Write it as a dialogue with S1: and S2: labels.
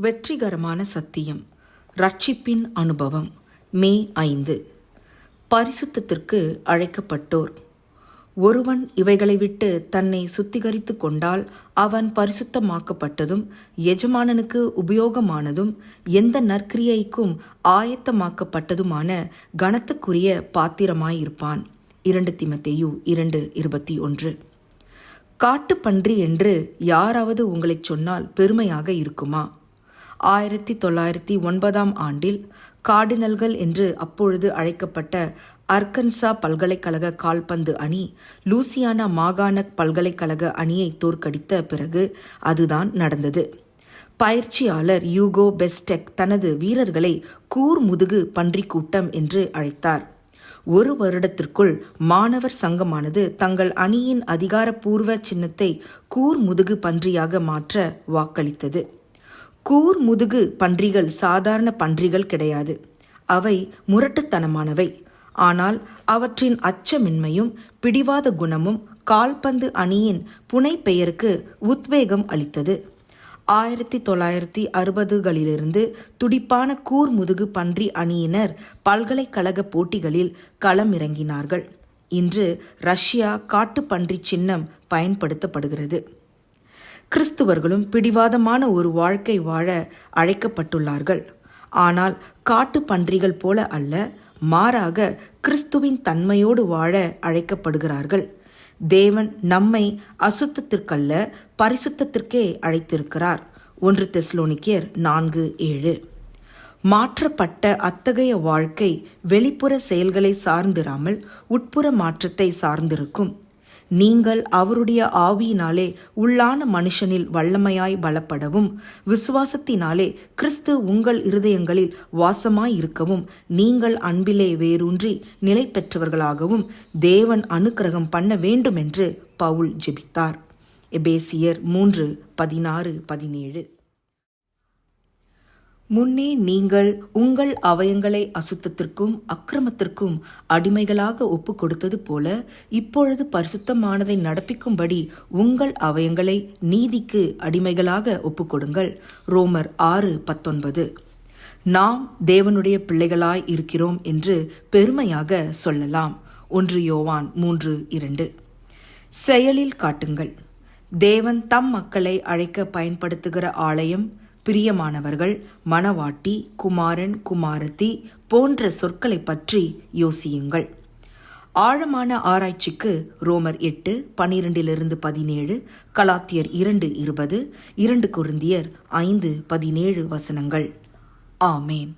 S1: வெற்றிகரமான சத்தியம். ரட்சிப்பின் அனுபவம். மே ஐந்து. பரிசுத்தத்திற்கு அழைக்கப்பட்டோர். ஒருவன் இவைகளை விட்டு தன்னை சுத்திகரித்து கொண்டால் அவன் பரிசுத்தமாக்கப்பட்டதும் எஜமானனுக்கு உபயோகமானதும் எந்த நற்கிரியைக்கும் ஆயத்தமாக்கப்பட்டதுமான கனத்துக்குரிய பாத்திரமாயிருப்பான். இரண்டு திமத்தேயு இரண்டு இருபத்தி ஒன்று. காட்டுப்பன்றி என்று யாராவது உங்களைச் சொன்னால் பெருமையாக இருக்குமா? ஆயிரத்தி தொள்ளாயிரத்தி ஒன்பதாம் ஆண்டில் கார்டினல்கள் என்று அப்பொழுது அழைக்கப்பட்ட அர்கன்சா பல்கலைக்கழக கால்பந்து அணி லூசியானா மாகாண பல்கலைக்கழக அணியை தோற்கடித்த பிறகு அதுதான் நடந்தது. பயிற்சியாளர் யூகோ பெஸ்டெக் தனது வீரர்களை கூர்முதுகு பன்றி கூட்டம் என்று அழைத்தார். ஒரு வருடத்திற்குள் மாணவர் சங்கமானது தங்கள் அணியின் அதிகாரப்பூர்வ சின்னத்தை கூர் முதுகு பன்றியாக மாற்ற வாக்களித்தது. கூர் முதுகு பன்றிகள் சாதாரண பன்றிகள் கிடையாது. அவை முரட்டுத்தனமானவை. ஆனால் அவற்றின் அச்சமின்மையும் பிடிவாத குணமும் கால்பந்து அணியின் புனை பெயருக்கு உத்வேகம் அளித்தது. ஆயிரத்தி தொள்ளாயிரத்தி அறுபதுகளிலிருந்து துடிப்பான கூர்முதுகு பன்றி அணியினர் பல்கலைக்கழக போட்டிகளில் களமிறங்கினார்கள். இன்று ரஷ்யா காட்டுப்பன்றி சின்னம் பயன்படுத்தப்படுகிறது. கிறிஸ்துவர்களும் பிடிவாதமான ஒரு வாழ்க்கை வாழ அழைக்கப்பட்டுள்ளார்கள். ஆனால் காட்டு பன்றிகள் போல அல்ல மாறாக கிறிஸ்துவின் தன்மையோடு வாழ அழைக்கப்படுகிறார்கள். தேவன் நம்மை அசுத்தத்திற்கல்ல பரிசுத்தத்திற்கே அழைத்திருக்கிறார். ஒன்று தெஸ்லோனிக்கியர் நான்கு ஏழு. மாற்றப்பட்ட அத்தகைய வாழ்க்கை வெளிப்புற செயல்களை சார்ந்திராமல் உட்புற மாற்றத்தை சார்ந்திருக்கும். நீங்கள் அவருடைய ஆவியினாலே உள்ளான மனுஷனில் வல்லமையாய் பலப்படவும் விசுவாசத்தினாலே கிறிஸ்து உங்கள் இருதயங்களில் வாசமாயிருக்கவும் நீங்கள் அன்பிலே வேரூன்றி நிலை பெற்றவர்களாகவும் தேவன் அனுக்கிரகம் பண்ண வேண்டுமென்று பவுல் ஜெபித்தார். எபேசியர் மூன்று பதினாறு பதினேழு. முன்னே நீங்கள் உங்கள் அவயங்களை அசுத்தத்திற்கும் அக்கிரமத்திற்கும் அடிமைகளாக ஒப்பு கொடுத்தது போல இப்பொழுது பரிசுத்தமானதை நடப்பிக்கும்படி உங்கள் அவயங்களை நீதிக்கு அடிமைகளாக ஒப்புக்கொடுங்கள். ரோமர் ஆறு பத்தொன்பது. நாம் தேவனுடைய பிள்ளைகளாய் இருக்கிறோம் என்று பெருமையாக சொல்லலாம். ஒன்று யோவான் மூன்று இரண்டு. செயலில் காட்டுங்கள். தேவன் தம் மக்களை அழைக்க பயன்படுத்துகிற ஆலயம் பிரியமானவர்கள் மணவாட்டி குமாரன் குமாரத்தி போன்ற சொற்களை பற்றி யோசியுங்கள். ஆழமான ஆராய்ச்சிக்கு ரோமர் எட்டு பனிரெண்டிலிருந்து பதினேழு கலாத்தியர் இரண்டு இருபது இரண்டு குருந்தியர் ஐந்து பதினேழு வசனங்கள். ஆமேன்.